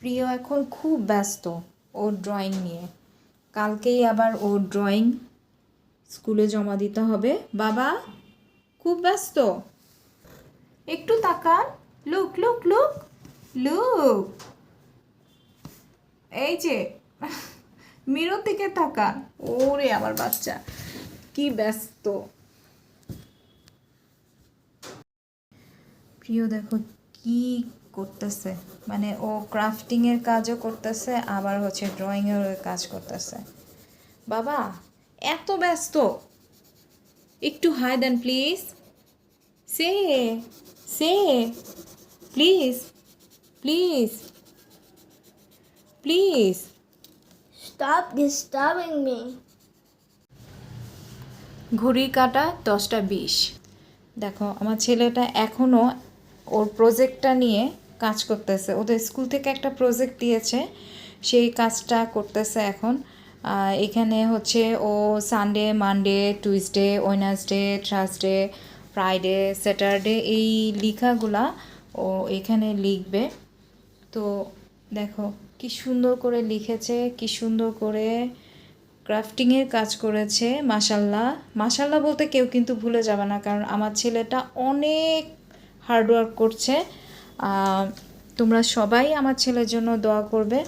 প্রিয় এখন খুব ব্যস্ত ওর ড্রয়িং নিয়ে। কালকেই আবার ওর ড্রয়িং স্কুলে জমা দিতে হবে। বাবা, খুব ব্যস্ত। একটু তাকান। Look look look look. এই যে, মিরর দিকে তাকান। ওরে আমার বাচ্চা, কি ব্যস্ত। প্রিয় দেখো, কি করতেছে। মানে ও ক্রাফটিং এর কাজও করতেছে আবার হচ্ছে ড্রয়িং এর কাজ করতেছে। বাবা এত ব্যস্ত। একটু হাই দেন প্লিজ সে সে please please please Stop disturbing me. ঘড়ির কাটা দশটা বিশ। দেখো আমার ছেলেটা এখনও ওর প্রজেক্টটা নিয়ে কাজ করতেছে। ওদের স্কুল থেকে একটা প্রজেক্ট দিয়েছে, সেই কাজটা করতেছে এখন। এখানে হচ্ছে ও Sunday Monday Tuesday Wednesday Thursday Friday Saturday এই লেখাগুলা ও এখানে লিখবে। তো দেখো কি সুন্দর করে লিখেছে, কি সুন্দর করে ক্রাফটিংয়ের কাজ করেছে মাসাল্লাহ মাসাল্লাহ বলতে কেউ কিন্তু ভুলে যাবে না, কারণ আমার ছেলেটা অনেক হার্ডওয়ার্ক করছে। তোমরা সবাই আমার ছেলের জন্য দোয়া করবে।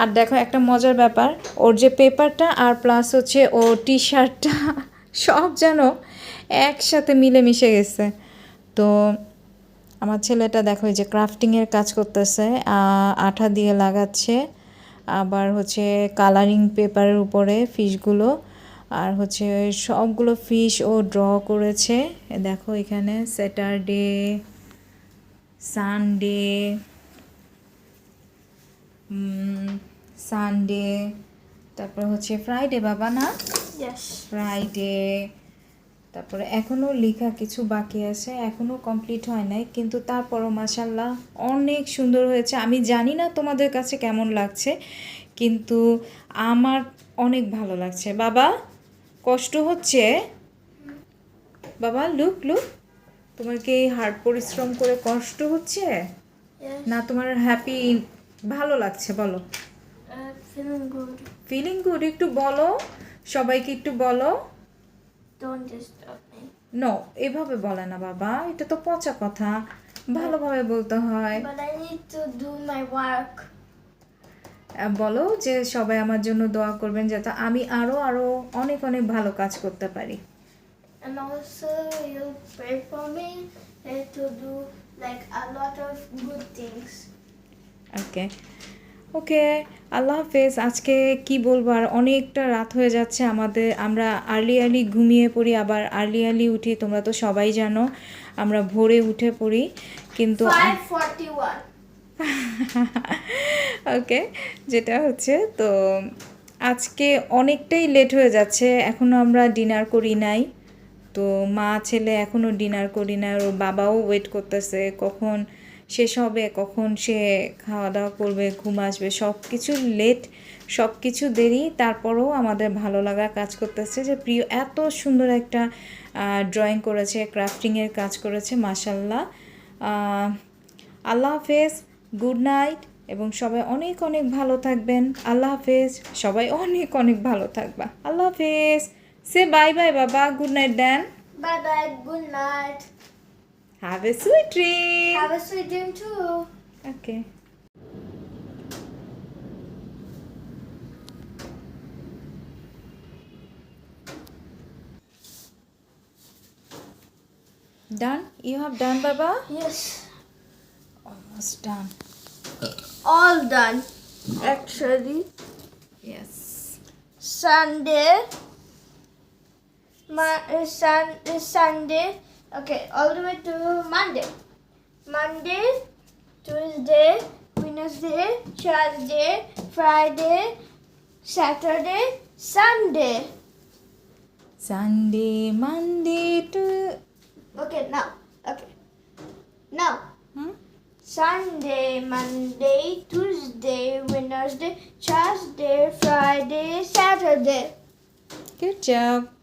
আর দেখো, একটা মজার ব্যাপার, ওর যে পেপারটা আর প্লাস হচ্ছে ও টি শার্টটা সব যেন একসাথে মিলেমিশে গেছে। তো আমার ছেলেটা দেখো যে ক্রাফটিংয়ের কাজ করতেছে আঠা দিয়ে লাগাচ্ছে, আবার হচ্ছে কালারিং পেপারের উপরে ফিশগুলো আর হচ্ছে সবগুলো ফিশ ও ড্র করেছে। দেখো, এখানে স্যাটারডে সানডে সানডে তারপর হচ্ছে ফ্রাইডে বাবা না? Yes. ফ্রাইডে তারপরে এখনও লেখা কিছু বাকি আছে এখনও কমপ্লিট হয় নাই কিন্তু তারপরও মাসাল্লাহ অনেক সুন্দর হয়েছে। আমি জানি না তোমাদের কাছে কেমন লাগছে কিন্তু আমার অনেক ভালো লাগছে। বাবা কষ্ট হচ্ছে? বাবা লুক লুক তোমার কি হার্ড পরিশ্রম করে কষ্ট হচ্ছে? না তোমার হ্যাপি ভালো লাগছে বলো। Uh. ফিলিং গুড একটু বলো সবাইকে একটু বলো। নো এভাবে বলে না বাবা এটা তো পচা কথা। ভালোভাবে বলতে হয়। বলো যে সবাই আমার জন্য দোয়া করবেন যাতে আমি আরও আরও অনেক অনেক ভালো কাজ করতে পারি। And also you pray for me and to do like a lot of good things. ওকে ওকে আল্লাহ হাফেজ আজকে কি বলব? আর অনেকটা রাত হয়ে যাচ্ছে আমাদের। আমরা আর্লি আর্লি ঘুমিয়ে পড়ি আবার আর্লি আর্লি উঠি তোমরা তো সবাই জানো। আমরা ভোরে উঠে পড়ি কিন্তু ওকে যেটা হচ্ছে তো আজকে অনেকটাই লেট হয়ে যাচ্ছে। এখনও আমরা ডিনার করি নাই। তো মা ছেলে এখনও ডিনার করি না, ওর বাবাও ওয়েট করতেছে, কখন শেষ হবে, কখন সে খাওয়া দাওয়া করবে, ঘুম আসবে সব কিছু লেট সব কিছু দেরি। তারপরেও আমাদের ভালো লাগা কাজ করতেছে যে প্রিয় এত সুন্দর একটা ড্রয়িং করেছে ক্রাফটিংয়ের কাজ করেছে মাসাল্লাহ আল্লাহ হাফেজ গুড নাইট এবং সবাই অনেক অনেক ভালো থাকবেন। আল্লাহ হাফেজ, সবাই অনেক অনেক ভালো থাকবা। আল্লাহ হাফেজ। Say bye bye, Baba. Good night, Dan. Bye bye. Good night. Have a sweet dream. Have a sweet dream too. Okay. Done? You have done, Baba? Yes. Almost done. All done, actually. Yes. Sunday. Ma- uh, sun, Sunday. Okay, all the way to Monday. Monday, Tuesday, Wednesday, Thursday, Friday, Saturday, Sunday. Sunday, Monday to. Okay, now. Okay. Now. Hmm? Sunday, Monday, Tuesday, Wednesday, Thursday, Friday, Saturday. Good job.